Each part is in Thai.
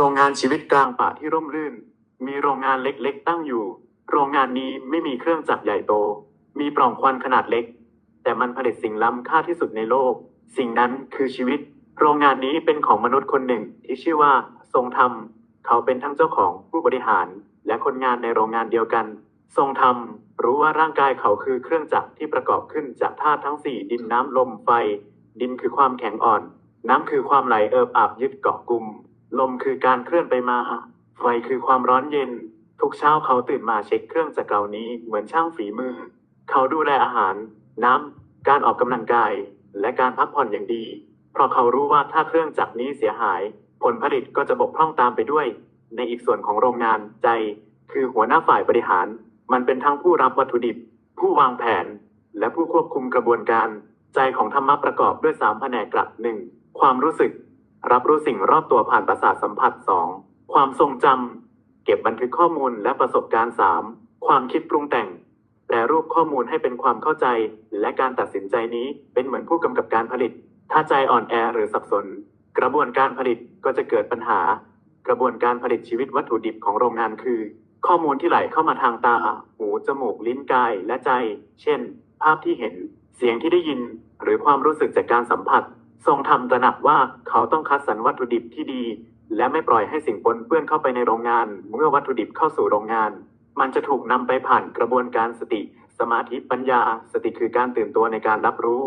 โรงงานชีวิตกลางป่าที่ร่มรื่น มีโรงงานเล็กๆ ตั้งอยู่ โรงงานนี้ไม่มีเครื่องจักรใหญ่โต มีปล่องควันขนาดเล็ก แต่มันผลิตสิ่งล้ำค่าที่สุดในโลก สิ่งนั้นคือชีวิต โรงงานนี้เป็นของมนุษย์คนหนึ่งที่ชื่อว่า ทรงธรรม เขาเป็นทั้งเจ้าของผู้บริหาร และคนงานในโรงงานเดียวกัน ทรงธรรม รู้ว่าร่างกายเขาคือเครื่องจักรที่ประกอบขึ้นจากธาตุทั้งสี่ดินน้ำลมไฟ ดินคือความแข็งอ่อน น้ำคือความไหลเอิบอาบยึดเกาะกลุ่ม ลมคือการเคลื่อนไปมา ไฟคือความร้อนเย็น ทุกเช้าเขาตื่นมาเช็คเครื่องจักรเหล่านี้เหมือนช่างฝีมือ เขาดูแลอาหาร น้ำ การออกกำลังกาย และการพักผ่อนอย่างดี เพราะเขารู้ว่าถ้าเครื่องจักรนี้เสียหาย ผลผลิตก็จะบกพร่องตามไปด้วย ในอีกส่วนของโรงงานใจ คือหัวหน้าฝ่ายบริหาร มันเป็นทั้งผู้รับวัตถุดิบ ผู้วางแผน และผู้ควบคุมกระบวนการ ใจของธรรมะประกอบด้วยสามแผนกลักหนึ่งความรู้สึก รับรู้สิ่งรอบตัวผ่านประสาทสัมผัสสองความทรงจำเก็บบันทึกข้อมูลและประสบการณ์สามความคิดปรุงแต่งแปรรูปข้อมูลให้เป็นความเข้าใจ และการตัดสินใจนี้เป็นเหมือนผู้กำกับการผลิต ถ้าใจอ่อนแอหรือสับสน กระบวนการผลิตก็จะเกิดปัญหา กระบวนการผลิตชีวิตวัตถุดิบของโรงงานคือ ข้อมูลที่ไหลเข้ามาทางตาหูจมูกลิ้นกายและใจ เช่น ภาพที่เห็น เสียงที่ได้ยิน หรือความรู้สึกจากการสัมผัส ทรงทำตระหนักว่าเขาต้องคัดสรรวัตถุดิบที่ดี และไม่ปล่อยให้สิ่งปนเปื้อนเข้าไปในโรงงาน เมื่อวัตถุดิบเข้าสู่โรงงาน มันจะถูกนำไปผ่านกระบวนการสติ สมาธิปัญญา สติคือการตื่นตัวในการรับรู้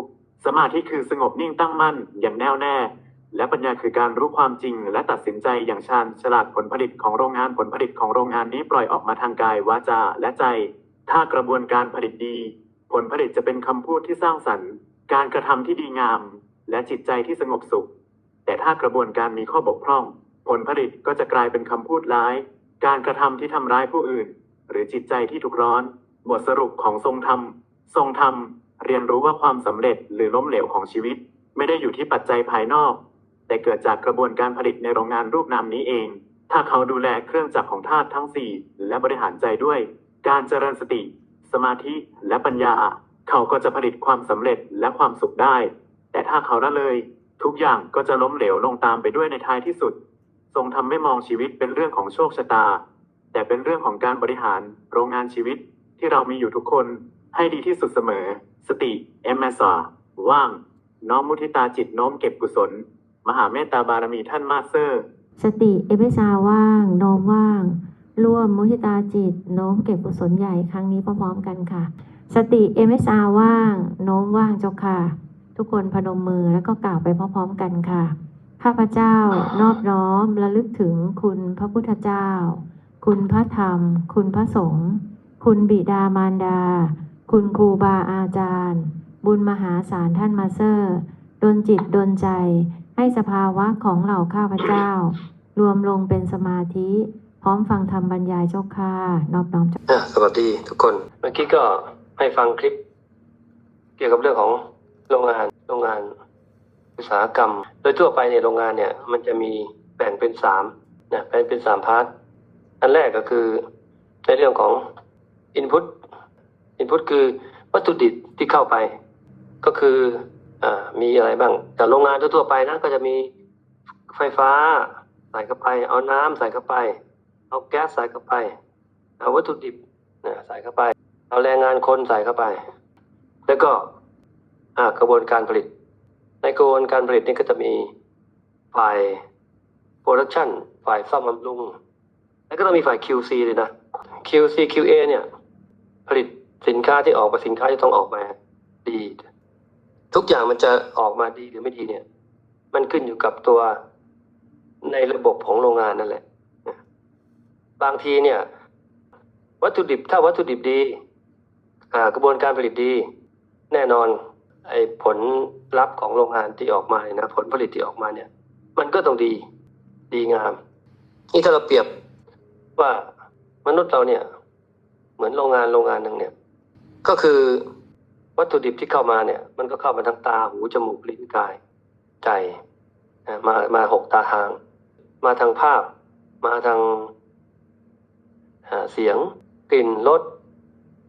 สมาธิคือสงบนิ่งตั้งมั่นอย่างแน่วแน่ และปัญญาคือการรู้ความจริง และตัดสินใจอย่างชาญฉลาดผลผลิตของโรงงานผลผลิตของโรงงานนี้ปล่อยออกมาทางกายวาจาและใจ ถ้ากระบวนการผลิตดี ผลผลิตจะเป็นคำพูดที่สร้างสรรค์ การกระทำที่ดีงาม และจิตใจที่สงบสุข แต่ถ้ากระบวนการมีข้อบกพร่อง ผลผลิตก็จะกลายเป็นคำพูดร้าย การกระทำที่ทำร้ายผู้อื่น หรือจิตใจที่ถูกร้อน บทสรุปของทรงธรรม ทรงธรรม เรียนรู้ว่าความสำเร็จหรือล้มเหลวของชีวิต ไม่ได้อยู่ที่ปัจจัยภายนอก แต่เกิดจากกระบวนการผลิตในโรงงานรูปนามนี้เอง ถ้าเขาดูแลเครื่องจักรของธาตุทั้งสี่และบริหารใจด้วย การเจริญสติ สมาธิและปัญญา เขาก็จะผลิตความสำเร็จและความสุขได้ แต่ถ้าเขาละเลย ทุกอย่างก็จะล้มเหลวลงตามไปด้วยในท้ายที่สุด ทรงทำให้มองชีวิตเป็นเรื่องของโชคชะตา แต่เป็นเรื่องของการบริหารโรงงานชีวิตที่เรามีอยู่ทุกคนให้ดีที่สุดเสมอ สติเอมสาว่าง น้อมมุทิตาจิตโน้มเก็บกุศล มหาเมตตาบารมีท่านมาสเซอร์ สติเอเปซาว่างโน้มว่าง ร่วมมุทิตาจิตโน้มเก็บกุศลใหญ่ครั้งนี้พร้อมๆกันค่ะ สติเอเมซาว่าง โน้มว่างเจ้าค่ะ ทุกคนพนมมือแล้วก็กล่าวไปพร้อมๆกันค่ะ ข้าพเจ้านอบน้อมระลึกถึงคุณพระพุทธเจ้า คุณพระธรรม คุณพระสงฆ์ คุณบิดามารดา คุณครูบาอาจารย์ บุญมหาศาลท่านมาเซอร์ดนจิตดนใจ ให้สภาวะของเหล่าข้าพเจ้า รวมลงเป็นสมาธิ พร้อมฟังธรรมบรรยายเจ้าค่ะ นอบน้อมเจ้าสวัสดีทุกคน เมื่อกี้ก็ให้ฟังคลิป เกี่ยวกับเรื่องของโรงงาน โรงงานอุตสาหกรรม โดยทั่วไปในโรงงานเนี่ยมันจะมีแบ่งเป็นสามนะแบ่งเป็นสามพาร์ทอันแรกก็คือในเรื่องของ Input Input คือวัตถุดิบที่เข้าไป ก็คืออมีอะไรบ้าง แต่โรงงานทั่วไปนะก็จะมีไฟฟ้าใส่เข้าไป เอาน้ำใส่เข้าไป เอาแก๊สใส่เข้าไป เอาวัตถุดิบนะใส่เข้าไป เอาแรงงานคนใส่เข้าไป แล้วก็ กระบวนการผลิต ในกระบวนการผลิตนี่ก็จะมีฝ่ายโปรดักชันฝ่ายซ่อมบำรุง แล้วก็ต้องมีฝ่าย QC เลยนะ QC QA เนี่ย ผลิตสินค้าที่ออกมาสินค้าจะต้องออกมาดี ทุกอย่างมันจะออกมาดีหรือไม่ดีเนี่ย มันขึ้นอยู่กับตัวในระบบของโรงงานนั่นแหละ บางทีเนี่ย วัตถุดิบถ้าวัตถุดิบดีอ่ากระบวนการผลิตดี แน่นอน ไอ้ผลลัพธ์ของโรงงานที่ออกมาเนี่ยนะผลผลิตที่ออกมาเนี่ย มันก็ต้องดีดีงาม นี่ถ้าเราเปรียบว่ามนุษย์เราเนี่ย เหมือนโรงงานโรงงานหนึ่งเนี่ย ก็คือวัตถุดิบที่เข้ามาเนี่ย มันก็เข้ามาทางตาหูจมูกลิ้นกายใจมามาหกตาทาง มาทางภาพ มาทางอ่าเสียงกลิ่นรส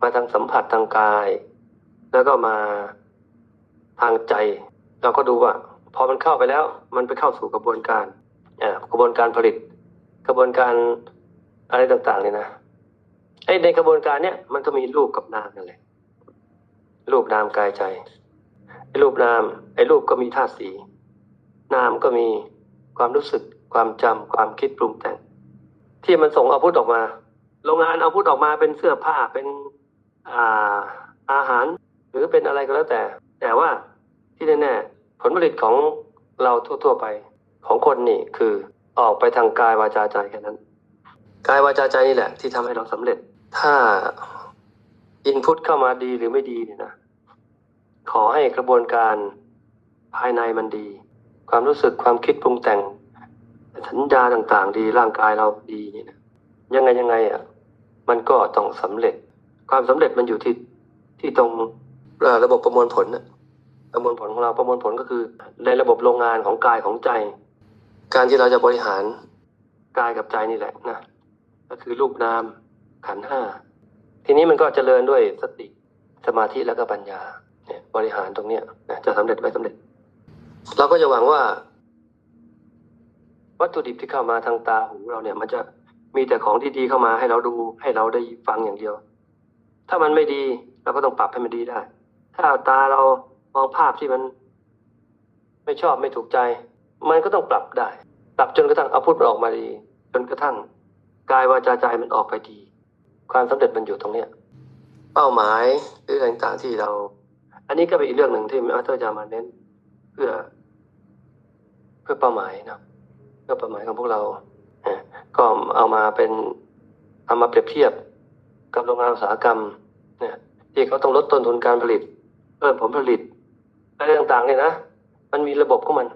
มาทางสัมผัสทางกาย แล้วก็มา ทางใจเราก็ดูว่าพอมันเข้าไปแล้วมันไปเข้าสู่กระบวนการอ่ากระบวนการผลิต กระบวนการอะไรต่างๆเนี่ยนะไอ้ในกระบวนการเนี้ยมันก็มีรูปกับนามนั่นแหละรูปนามกายใจไอ้รูปนามไอ้รูปก็มีธาตุสีนามก็มีความรู้สึกความจำความคิดปรุงแต่ง ที่มันส่งเอาพุทธออกมา โรงงานเอาพุทธออกมาเป็นเสื้อผ้าเป็นอ่าอาหาร หรือเป็นอะไรก็แล้วแต่ แต่ว่าที่แน่ๆผลผลิตของเราทั่วๆไปของคนนี่คือออกไปทางกายวาจาใจแค่นั้น กายวาจาใจนี่แหละ ที่ทำให้เราสำเร็จ ถ้าอินพุตเข้ามาดีหรือไม่ดีเนี่ยนะขอให้กระบวนการภายในมันดี ความรู้สึกความคิดปรุงแต่ง สัญญาต่างๆ ดีร่างกายเราดีเนี่ยนะยังไงยังไงอะมันก็ต้องสำเร็จ ความสำเร็จมันอยู่ที่ที่ตรงระบบประมวลผลนะ ประมวลผลของเราประมวลผลก็คือในระบบโรงงานของกายของใจ การที่เราจะบริหารกายกับใจนี่แหละนะก็คือรูปนามขันห้าทีนี้มันก็เจริญด้วยสติสมาธิแล้วก็ปัญญาเนี่ยบริหารตรงเนี้ยนะจะสำเร็จไม่สำเร็จ เราก็จะหวังว่า วัตถุดิบที่เข้ามาทางตาหูเราเนี่ย มันจะมีแต่ของดีๆเข้ามาให้เราดูให้เราได้ฟังอย่างเดียว ถ้ามันไม่ดีเราก็ต้องปรับให้มันดีได้ ถ้าตาเรา มองภาพที่มันไม่ชอบไม่ถูกใจ มันก็ต้องปรับได้ ปรับจนกระทั่งเอาพุทธมันออกมาดี จนกระทั่งกายวาจาใจมันออกไปดี ความสำเร็จมันอยู่ตรงเนี้ย เป้าหมายหรืออะไรต่างๆที่เรา อันนี้ก็เป็นอีกเรื่องหนึ่งที่มาเตอร์จะมาเน้น เพื่อ เพื่อเป้าหมายนะเพื่อเป้าหมายของพวกเราเอ่อก็เอามาเป็นเอามาเปรียบเทียบกับโรงงานอุตสาหกรรมเนี่ยที่เขาต้องลดต้นทุนการผลิตเพิ่มผลผลิต อะไรต่างๆเนี่ยนะ มันมีระบบของมัน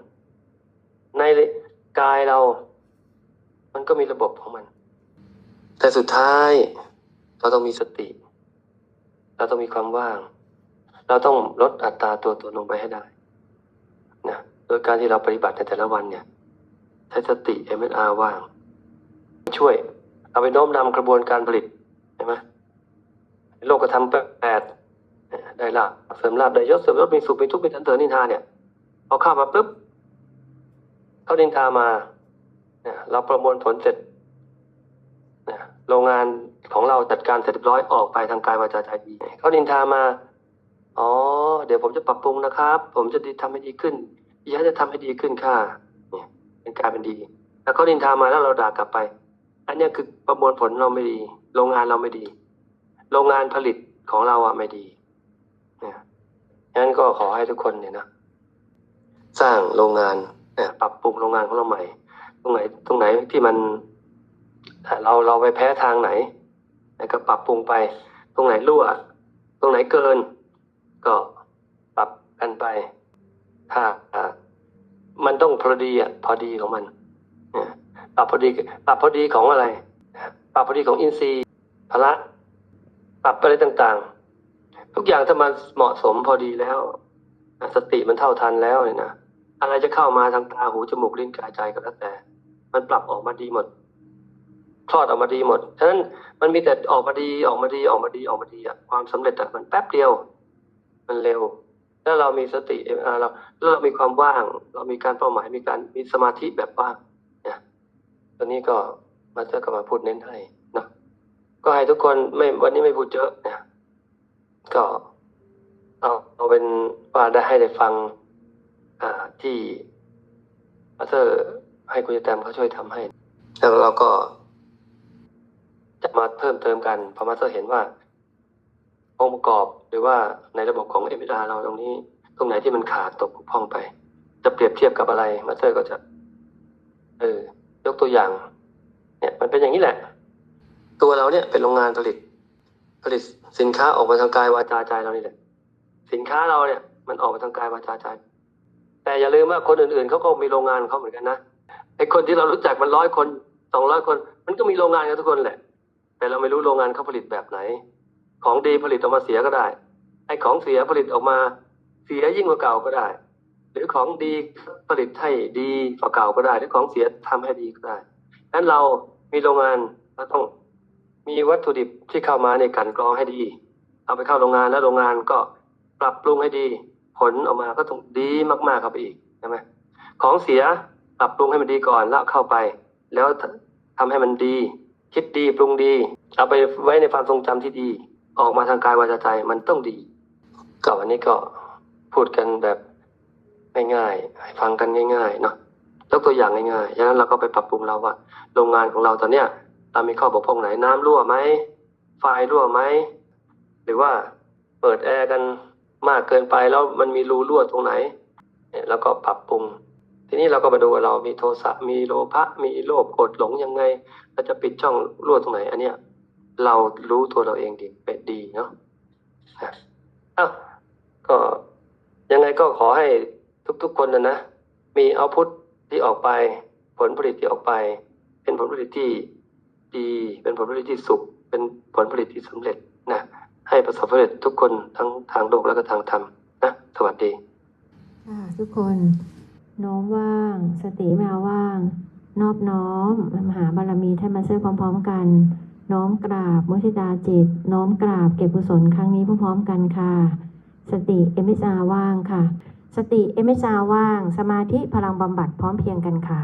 ในกายเรา มันก็มีระบบของมัน แต่สุดท้าย เราต้องมีสติ เราต้องมีความว่าง เราต้องลดอัตราตัวตนลงไปให้ได้นะโดยการที่เราปฏิบัติในแต่ละวันเนี่ย ใช้สติ MSR ว่าง ช่วย เอาไปโน้มนำกระบวนการผลิตเห็นไหมโลกธรรมแปด ได้ลาบเสริมลาบได้ยศเสริมยศมีสุขมีทุกข์มีสันเสริญนินทาเนี่ยพอเข้ามาปุ๊บเขานินทามาเนี่ยเราประมวลผลเสร็จเนี่ยโรงงานของเราจัดการเสร็จเรียบร้อยออกไปทางกายวาจาใจดีเขานินทามาอ๋อเดี๋ยวผมจะปรับปรุงนะครับ ผมจะดีทำให้ดีขึ้นดิฉันจะทำให้ดีขึ้นค่ะเนี่ยเป็นการเป็นดี แล้วเขานินทามาแล้วเราด่ากลับไป อันนี้คือประมวลผลเราไม่ดี โรงงานเราไม่ดี โรงงานผลิตของเราอะไม่ดี งั้นก็ขอให้ทุกคนเนี่ยนะสร้างโรงงานปรับปรุงโรงงานของเราใหม่ ตรงไหน ตรงไหนที่มันเราเราไปแพ้ทางไหนก็ปรับปรุงไป ตรงไหนรั่ว ตรงไหนเกิน ก็ปรับกันไป ถ้ามันต้องพอดีอะพอดีของมันปรับพอดีปรับพอดีของอะไร ปรับพอดีของอินทรีย์พละ ปรับอะไรต่างๆ ทุกอย่างถ้ามันเหมาะสมพอดีแล้วสติมันเท่าทันแล้วเนี่ยนะอะไรจะเข้ามาทางตาหูจมูกลิ้นกายใจก็แล้วแต่ มันปรับออกมาดีหมดคลอดออกมาดีหมดฉะนั้นมันมีแต่ออกมาดีออกมาดีออกมาดีออกมาดีอะความสำเร็จอะมันแป๊บเดียว มันเร็วถ้าเรามีสติเราแล้วเรามีความว่าง เรามีการเป้าหมายมีการมีสมาธิแบบว่างเนี่ยตอนนี้ก็มาเตอร์ก็มาพูดเน้นให้นะก็ให้ทุกคนไม่วันนี้ไม่พูดเยอะเนี่ย ก็เอาเอาเป็นว่าได้ให้ได้ฟัง อ่าที่มาสเตอร์ให้คุณยายแตมเขาช่วยทำให้ แล้วเราก็จะมาเพิ่มเติมกันพอมาสเตอร์เห็นว่าองค์ประกอบหรือว่าในระบบของเอ็มอาเราตรงนี้ ตรงไหนที่มันขาดตกพร่องไป จะเปรียบเทียบกับอะไรมาสเตอร์ก็จะ เออ ยกตัวอย่าง เนี่ย มันเป็นอย่างนี้แหละ ตัวเราเนี่ยเป็นโรงงานผลิตผลิต สินค้าออกมาทางกายวาจาใจเรานี่แหละสินค้าเราเนี่ย มันออกมาทางกายวาจาใจ แต่อย่าลืมว่าคนอื่นๆเขาก็มีโรงงานเขาเหมือนกันนะไอ้คนที่เรารู้จักมันร้อยคนสองร้อยคน มันก็มีโรงงานกันทุกคนแหละ แต่เราไม่รู้โรงงานเขาผลิตแบบไหน ของดีผลิตออกมาเสียก็ได้ ไอ้ของเสียผลิตออกมาเสียยิ่งกว่าเก่าก็ได้ หรือของดีผลิตให้ดีกว่าเก่าก็ได้ หรือของเสียทำให้ดีก็ได้ดังนั้นเรามีโรงงานเราต้อง มีวัตถุดิบที่เข้ามาในกลันกรองให้ดี เอาไปเข้าโรงงานแล้วโรงงานก็ปรับปรุงให้ดี ผลออกมาก็ต้องดีมากๆครับอีกใช่ไหมของเสียปรับปรุงให้มันดีก่อนแล้วเข้าไป แล้วทำให้มันดี คิดดีปรุงดี เอาไปไว้ในความทรงจำที่ดี ออกมาทางกายวาจาใจมันต้องดีก็วันนี้ก็พูดกันแบบง่ายๆให้ฟังกันง่ายๆเนาะยกตัวอย่างง่ายๆฉะนั้นเราก็ไปปรับปรุงเราว่า โรงงานของเราตอนเนี้ย มีข้อบกพร่องไหนน้ำรั่วไหมไฟรั่วไหมหรือว่าเปิดแอร์กันมากเกินไปแล้วมันมีรูรั่วตรงไหนเนี่ยแล้วก็ปรับปรุง ทีนี้เราก็มาดูว่าเรามีโทสะมีโลภะมีโลภโกรธหลงยังไง เราจะปิดช่องรั่วตรงไหน อันเนี้ยเรารู้ตัวเราเองดีเป็นดีเนาะนะอ้าวก็ยังไงก็ขอให้ทุกๆคนนะนะ มีเอาพุทที่ออกไป ผลผลิตที่ออกไป เป็นผลผลิตที่ ดี เป็นผลผลิตที่สุข เป็นผลผลิตที่สำเร็จนะให้ประสบความสำเร็จทุกคนทั้งทางโลกและก็ทางธรรมนะสวัสดีค่ะทุกคนโน้มว่าง สติมาว่าง นอบน้อมมหาบารมีท่านมาช่วยพร้อม ๆ กัน น้อมกราบมุทิตาจิต น้อมกราบเก็บกุศลครั้งนี้พร้อมๆกันค่ะ สติเอมิจาว่างค่ะ สติเอมิจาว่าง สมาธิพลังบำบัดพร้อมเพียงกันค่ะ